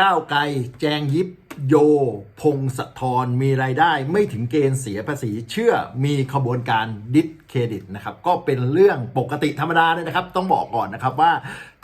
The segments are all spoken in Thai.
ก้าวไกลแจงยิบโย พงศธรมีรายได้ไม่ถึงเกณฑ์เสียภาษีเชื่อมีขบวนการดิสเครดิตนะครับ ก็เป็นเรื่องปกติธรรมดาเลยนะครับ ต้องบอกก่อนนะครับว่า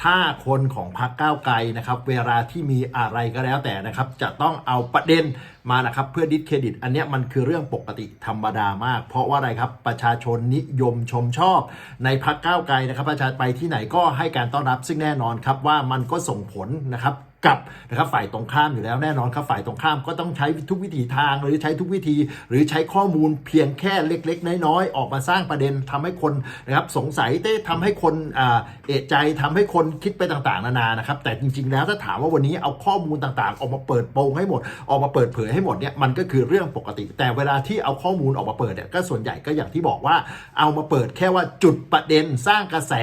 ถ้าคนของพรรคก้าวไกลนะครับ เวลาที่มีอะไรก็แล้วแต่นะครับ จะต้องเอาประเด็นมานะครับเพื่อดิสเครดิต อันนี้มันคือเรื่องปกติธรรมดามาก เพราะว่าอะไรครับประชาชนนิยมชมชอบ ในพรรคก้าวไกลนะครับ ประชาชนไปที่ไหนก็ให้การต้อนรับซึ่งแน่นอนครับว่ามันก็ส่งผลนะครับ กับนะครับฝ่ายตรงข้ามอยู่แล้วแน่นอนครับฝ่ายตรงข้ามก็ต้องใช้ทุกวิถีทาง หรือใช้ทุกวิธี หรือใช้ข้อมูลเพียงแค่เล็ก ๆ น้อยๆออกมาสร้างประเด็นทำให้คนนะครับสงสัยเต้ทำให้คนเอะใจทำให้คนคิดไปต่างๆ นานานะครับ แต่จริง ๆ แล้วถ้าถามว่าวันนี้เอาข้อมูลต่างๆ ออกมาเปิดโปงให้หมด ออกมาเปิดเผยให้หมดเนี่ยมันก็คือเรื่องปกติ แต่เวลาที่เอาข้อมูลออกมาเปิดเนี่ยก็ส่วนใหญ่ก็อย่างที่บอกว่าเอามาเปิดแค่ว่าจุดประเด็นสร้างกระแส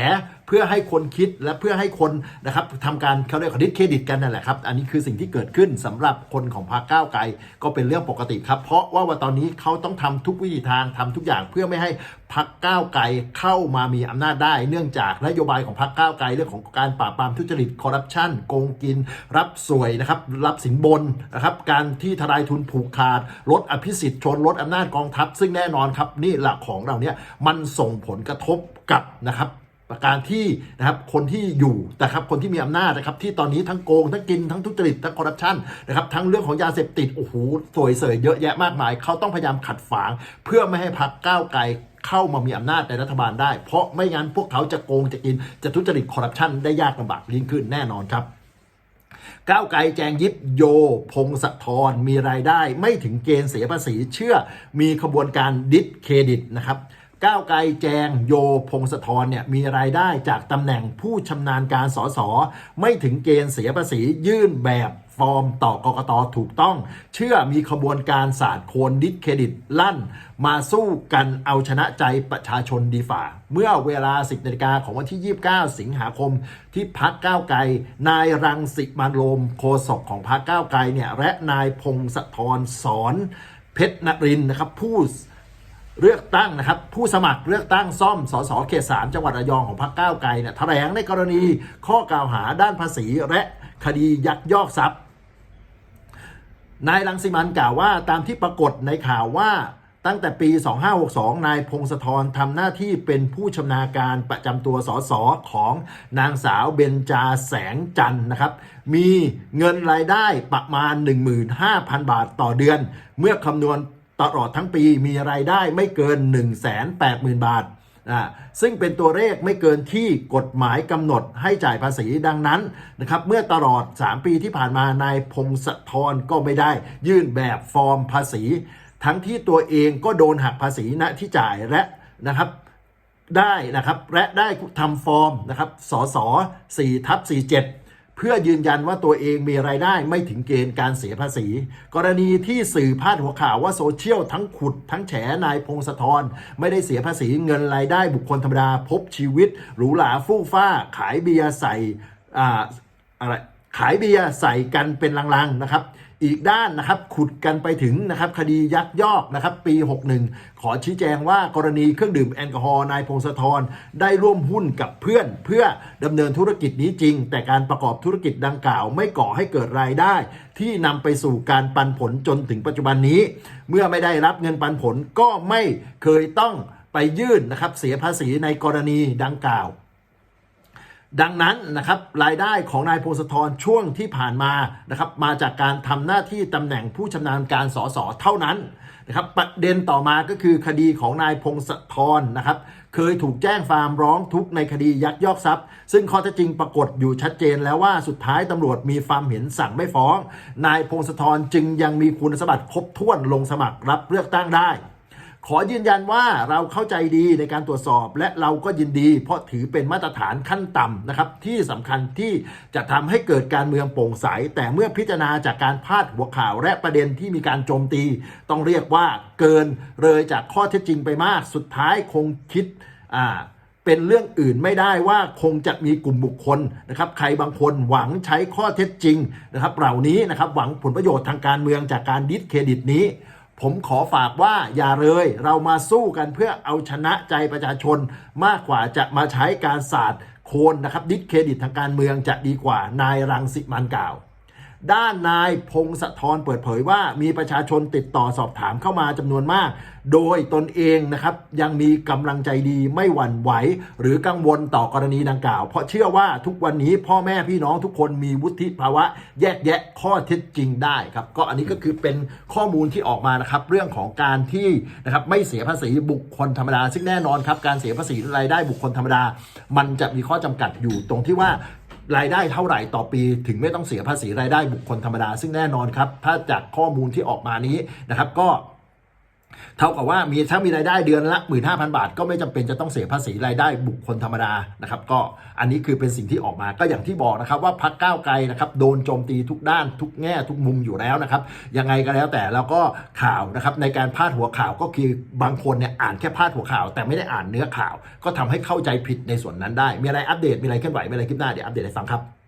เพื่อให้คนคิดและเพื่อให้คนนะครับทำการเขาเรียกดิสเครดิตกันนั่นแหละครับ อันนี้คือสิ่งที่เกิดขึ้นสำหรับคนของพรรคก้าวไกลก็เป็นเรื่องปกติครับ เพราะว่าวันตอนนี้เขาต้องทำทุกวิธีทางทำทุกอย่างเพื่อไม่ให้พรรคก้าวไกลเข้ามามีอำนาจได้ เนื่องจากนโยบายของพรรคก้าวไกลเรื่องของการปราบปรามทุจริตคอร์รัปชันโกงกิน รับสวยนะครับรับสินบนนะครับการที่ทลายทุนผูกขาดลดอภิสิทธิ์ชนลดอำนาจกองทัพ ซึ่งแน่นอนครับนี่หลักของเราเนี่ยมันส่งผลกระทบกับนะครับ ประการที่นะครับคนที่อยู่นะครับคนที่มีอำนาจนะครับที่ตอนนี้ทั้งโกงทั้งกินทั้งทุจริตทั้งคอร์รัปชันนะครับทั้งเรื่องของยาเสพติดโอ้โหสวยเสยเยอะแยะมากมาย เขาต้องพยายามขัดฝาง เพื่อไม่ให้พรรคก้าวไกลเข้ามามีอำนาจในรัฐบาลได้ เพราะไม่งั้นพวกเขาจะโกงจะกินจะทุจริตคอร์รัปชันได้ยากลำบากยิ่งขึ้นแน่นอนครับก้าวไกลแจงยิบโย พงศธรมีรายได้ไม่ถึงเกณฑ์เสียภาษีเชื่อมีขบวนการดิสเครดิตนะครับ ก้าวไกลแจงโยพงศธรเนี่ยมีรายได้จากตำแหน่งผู้ชำนาญการสสไม่ถึงเกณฑ์เสียภาษียื่นแบบฟอร์มต่อกกตถูกต้อง เชื่อมีขบวนการศาสตร์โคนดิสเครดิตลั่น มาสู้กันเอาชนะใจประชาชนดีฝ่า เมื่อเวลา 10นาฬิกาของวันที่ 29 สิงหาคม ที่พักก้าวไกล นายรังสิมันโรมโฆษกของพักก้าวไกลเนี่ยและนายพงศธรสอนเพชรนรินทร์นะครับผู้ เลือกตั้งนะครับ ผู้สมัครเลือกตั้งซ่อมสสเขตสามจังหวัดระยองของพรรคก้าวไกลเนี่ยแถลงในกรณีข้อกล่าวหาด้านภาษีและคดียักยอกทรัพย์ นายรังสิมันกล่าวว่าตามที่ปรากฏในข่าวว่าตั้งแต่ปี 2562 นายพงศธรทำหน้าที่เป็นผู้ชำนาญการประจำตัวสสของนางสาวเบญจาแสงจันทร์นะครับ มีเงินรายได้ประมาณ 15,000 บาทต่อเดือน เมื่อคำนวณ ตลอดทั้งปีมีรายได้ไม่เกิน 180,000 บาทอ่าซึ่งเป็นตัวเลขไม่เกินที่กฎหมายกำหนดให้จ่ายภาษีดังนั้นนะครับเมื่อตลอด 3 ปีที่ผ่านมานายพงศธรก็ไม่ได้ ยื่นแบบฟอร์มภาษี ทั้งที่ตัวเองก็โดนหักภาษีณที่จ่ายและนะครับได้นะครับและได้ทำฟอร์มนะครับสส4ทับ47 เพื่อยืนยันว่าตัวเองมีรายได้ไม่ถึงเกณฑ์การเสียภาษี กรณีที่สื่อพาดหัวข่าวว่าโซเชียลทั้งขุด ทั้งแฉนายพงศธรไม่ได้เสียภาษีเงินรายได้บุคคลธรรมดาพบชีวิตหรูหราฟู่ฟ้า ขายเบียร์ใส่อ่าอะไรขายเบียร์ใส่กันเป็นลังๆนะครับ อีกด้านนะครับขุดกันไปถึงนะครับคดียักยอกนะครับปี 61 ขอชี้แจงว่ากรณีเครื่องดื่มแอลกอฮอล์นายพงศธรได้ร่วมหุ้นกับเพื่อน เพื่อดำเนินธุรกิจนี้จริง แต่การประกอบธุรกิจดังกล่าว ไม่ก่อให้เกิดรายได้ ที่นำไปสู่การปันผลจนถึงปัจจุบันนี้ เมื่อไม่ได้รับเงินปันผลก็ไม่เคยต้องไปยื่นนะครับเสียภาษีในกรณีดังกล่าว ดังนั้นนะครับรายได้ของนายพงศธรช่วงที่ผ่านมานะครับมาจากการทำหน้าที่ตำแหน่งผู้ชำนาญการสสเท่านั้นนะครับประเด็นต่อมาก็คือคดีของนายพงศธรนะครับเคยถูกแจ้งฟาร์มร้องทุกข์ในคดียักยอกทรัพย์ ซึ่งข้อเท็จจริงปรากฏอยู่ชัดเจนแล้วว่าสุดท้ายตำรวจมีความเห็นสั่งไม่ฟ้อง นายพงศธรจึงยังมีคุณสมบัติครบถ้วนลงสมัครรับเลือกตั้งได้ ขอยืนยันว่าเราเข้าใจดีในการตรวจสอบ และเราก็ยินดี เพราะถือเป็นมาตรฐานขั้นต่ำนะครับ ที่สำคัญที่จะทำให้เกิดการเมืองโปร่งใส แต่เมื่อพิจารณาจากการพาดหัวข่าวและประเด็นที่มีการโจมตี ต้องเรียกว่าเกินเลยจากข้อเท็จจริงไปมาก สุดท้ายคงคิดอ่าเป็นเรื่องอื่นไม่ได้ว่าคงจะมีกลุ่มบุคคลนะครับ ใครบางคนหวังใช้ข้อเท็จจริงนะครับ เหล่านี้นะครับหวังผลประโยชน์ทางการเมืองจากการดิสเครดิตนี้ ผมขอฝากว่าอย่าเลยเรามาสู้กันเพื่อเอาชนะใจประชาชน มากกว่าจะมาใช้การศาสตร์โคนนะครับดิสเครดิตทางการเมืองจะดีกว่านายรังสิมันกล่าว ด้านนายพงศธรเปิดเผยว่ามีประชาชนติดต่อสอบถามเข้ามาจำนวนมาก โดยตนเองนะครับยังมีกำลังใจดีไม่หวั่นไหว หรือกังวลต่อกรณีดังกล่าว เพราะเชื่อว่าทุกวันนี้พ่อแม่พี่น้องทุกคนมีวุฒิภาวะ แยกแยะข้อเท็จจริงได้ครับก็อันนี้ก็คือเป็นข้อมูลที่ออกมานะครับเรื่องของการที่นะครับไม่เสียภาษีบุคคลธรรมดา ซึ่งแน่นอนครับการเสียภาษีรายได้บุคคลธรรมดา มันจะมีข้อจำกัดอยู่ตรงที่ว่า รายได้เท่าไหร่ต่อปี ถึงไม่ต้องเสียภาษีรายได้บุคคลธรรมดา ซึ่งแน่นอนครับ ถ้าจากข้อมูลที่ออกมานี้นะครับก็ เท่ากับว่ามีถ้ามีรายได้เดือนละ 15,000 บาท ก็ไม่จำเป็นจะต้องเสียภาษีรายได้บุคคลธรรมดานะครับ ก็อันนี้คือเป็นสิ่งที่ออกมาก็อย่างที่บอกนะครับ ว่าพักก้าวไกลนะครับโดนโจมตีทุกด้านทุกแง่ทุกมุมอยู่แล้วนะครับ ยังไงก็แล้วแต่แล้วก็ข่าวนะครับในการพาดหัวข่าวก็คือบางคนเนี่ยอ่านแค่พาดหัวข่าว แต่ไม่ได้อ่านเนื้อข่าว ก็ทำให้เข้าใจผิดในส่วนนั้นได้ มีอะไรอัปเดตมีอะไรเคลื่อนไหวมีอะไรคลิปหน้าเดี๋ยวอัปเดตให้ฟังครับ